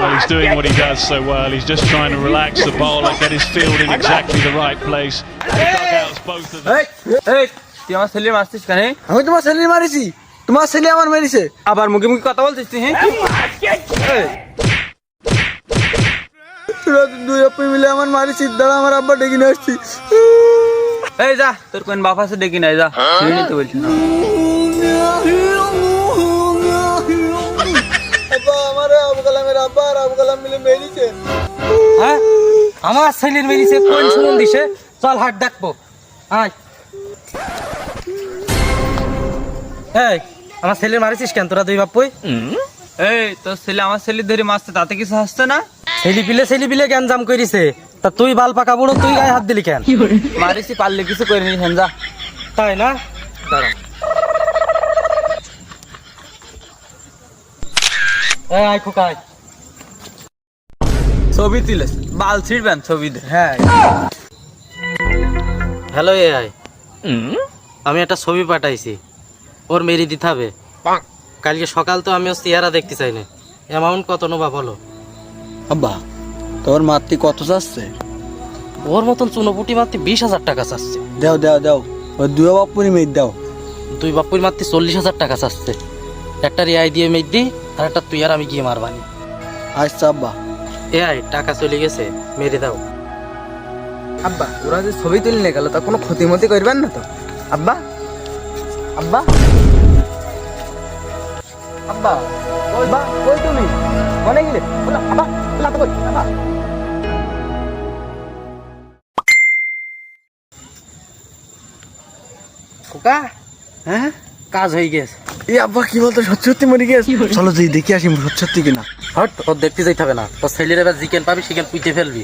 Well, he's doing what he does so well. He's just trying to relax the bowler, get his field in exactly the right place. The dugouts, both of them. এই তুই আমার ছেলে মারছিস কেন আমি তোমার ছেলে মারিছি। তোমার ছেলে আমার মেরেছে। আবার মুখে মুখে কথা বলছিস তুই হ্যাঁ? এই, তোরা দুই আপনি মিলে আমার মারিছি। দাঁড়া আমার আব্বা ডেকে নিয়ে আসছি। এই যা তোর কোন বাপ আছে ডেকে নাই যা। ছেড়ে নিতে বলছি না। হ্যাঁ? আমার ছেলের মেরিছে কোন শুনুন দিছে? চল হাট ডাকবো। আয়। এই আমার ছেলের মারিছিস কেন? তোরা দুই বাপুই এই তোর ছেলে আমার ছেলে ধরে মারছে তাতে কিছু হাসছে না? ছেলি পিলে ছেলি পিলে জ্ঞান জাম করিছে তা তুই বাল পাকা বুড়ো তুই গায়ে হাত দিলি কেন? মারিছি পারলে কিছু করে নি যা তাই না? দাঁড়া। এই আয়। ছবি তুলেছে। বাল ছিড়বেন ছবি দে হ্যাঁ হ্যালো এ আই আমি একটা ছবি পাঠাইছি। ওর মেরি দিতে হবে। কালকে সকাল তো আমি ওর চেহারা দেখতে চাই না। অ্যামাউন্ট কত নেবা বলো? আব্বা তোর মাতৃ কত চাচ্ছে? ওর মতন চুনোপুটি মারতে বিশ হাজার টাকা চাচ্ছে। দাও দাও দাও। ওই দুই বাপুরি মেয়ে দাও। দুই বাপুর মারতে চল্লিশ হাজার টাকা চাচ্ছে। একটা রেআই দিয়ে মেয়ে দিই আর একটা তুই আর আমি গিয়ে মারবানি। আচ্ছা আব্বা। এ আই টাকা চলে গেছে মেরে দাও। আব্বা ওরা যে ছবি তুলে নিয়ে গেল তা কোনো ক্ষতি মতি করবেন না তো? আব্বা? আব্বা? আব্বা বা কই তুমি? গেলে? বলো আব্বা বলো তো কই? আব্বা। খোকা? হ্যাঁ? কাজ হয়ে গেছে। এই আব্বা কি বলতো সত্যি সত্যি মরে গেছে। চলো যাই দেখি আসি সত্যি সত্যি কিনা। হট ও দেখতে যাইতে হবে না। তোর ছেলের এবার চিকেন পাবি চিকেন পুইতে ফেলবি।